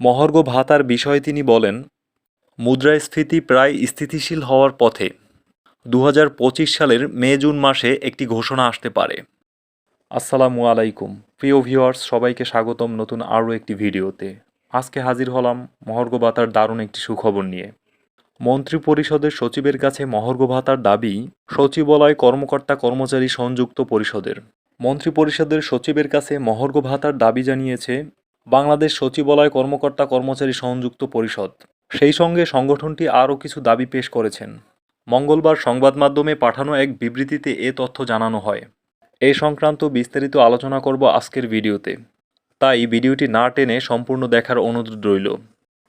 মহার্ঘ ভাতার বিষয়ে তিনি বলেন, মুদ্রাস্ফীতি প্রায় স্থিতিশীল হওয়ার পথে দু হাজার পঁচিশ সালের মে জুন মাসে একটি ঘোষণা আসতে পারে। আসসালামু আলাইকুম। প্রিয় ভিউয়ার্স, সবাইকে স্বাগতম নতুন আরও একটি ভিডিওতে। আজকে হাজির হলাম মহর্ঘ ভাতার দারুণ একটি সুখবর নিয়ে। মন্ত্রিপরিষদের সচিবের কাছে মহর্ঘ ভাতার দাবি, সচিবালয় কর্মকর্তা কর্মচারী সংযুক্ত পরিষদের। মন্ত্রিপরিষদের সচিবের কাছে মহর্ঘ ভাতার দাবি জানিয়েছে বাংলাদেশ সচিবালয় কর্মকর্তা কর্মচারী সংযুক্ত পরিষদ। সেই সঙ্গে সংগঠনটি আরও কিছু দাবি পেশ করেছেন। মঙ্গলবার সংবাদ মাধ্যমে পাঠানো এক বিবৃতিতে এ তথ্য জানানো হয়। এই সংক্রান্ত বিস্তারিত আলোচনা করব আজকের ভিডিওতে। তাই ভিডিওটি না টেনে সম্পূর্ণ দেখার অনুরোধ রইল।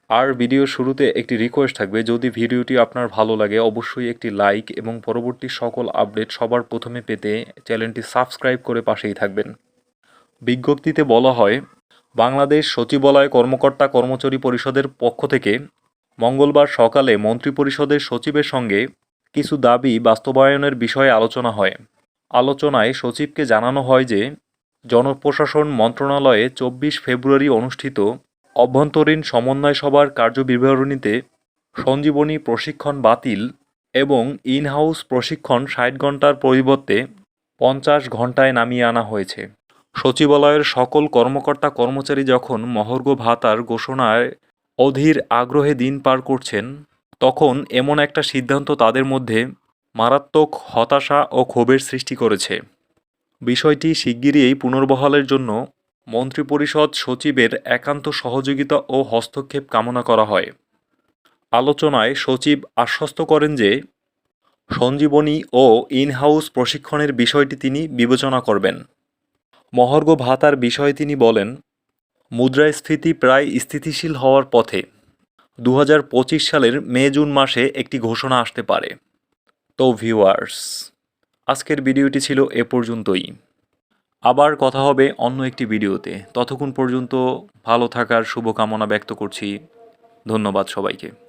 আর ভিডিওর শুরুতে একটি রিকোয়েস্ট থাকবে, যদি ভিডিওটি আপনার ভালো লাগে, অবশ্যই একটি লাইক এবং পরবর্তী সকল আপডেট সবার প্রথমে পেতে চ্যানেলটি সাবস্ক্রাইব করে পাশেই থাকবেন। বিজ্ঞপ্তিতে বলা হয় বাংলাদেশ সচিবালয় কর্মকর্তা কর্মচারী পরিষদের পক্ষ থেকে মঙ্গলবার সকালে মন্ত্রিপরিষদের সচিবের সঙ্গে কিছু দাবি বাস্তবায়নের বিষয়ে আলোচনা হয়। আলোচনায় সচিবকে জানানো হয় যে, জনপ্রশাসন মন্ত্রণালয়ে চব্বিশ ফেব্রুয়ারি অনুষ্ঠিত অভ্যন্তরীণ সমন্বয় সভার কার্যবিবরণীতে সঞ্জীবনী প্রশিক্ষণ বাতিল এবং ইন হাউস প্রশিক্ষণ ষাট ঘণ্টার পরিবর্তে পঞ্চাশ ঘন্টায় নামিয়ে আনা হয়েছে। সচিবালয়ের সকল কর্মকর্তা কর্মচারী যখন মহর্ঘ ভাতার ঘোষণায় অধীর আগ্রহে দিন পার করছেন, তখন এমন একটা সিদ্ধান্ত তাদের মধ্যে মারাত্মক হতাশা ও ক্ষোভের সৃষ্টি করেছে। বিষয়টি শিগগিরই পুনর্বহালের জন্য মন্ত্রিপরিষদ সচিবের একান্ত সহযোগিতা ও হস্তক্ষেপ কামনা করা হয়। আলোচনায় সচিব আশ্বস্ত করেন যে, সঞ্জীবনী ও ইন হাউস প্রশিক্ষণের বিষয়টি তিনি বিবেচনা করবেন। মহর্ঘ ভাতার বিষয়ে তিনি বলেন, মুদ্রাস্ফীতি প্রায় স্থিতিশীল হওয়ার পথে। দু হাজার পঁচিশ সালের মে জুন মাসে একটি ঘোষণা আসতে পারে। তো ভিউয়ার্স, আজকের ভিডিওটি ছিল এ পর্যন্তই। আবার কথা হবে অন্য একটি ভিডিওতে। ততক্ষণ পর্যন্ত ভালো থাকার শুভকামনা ব্যক্ত করছি। ধন্যবাদ সবাইকে।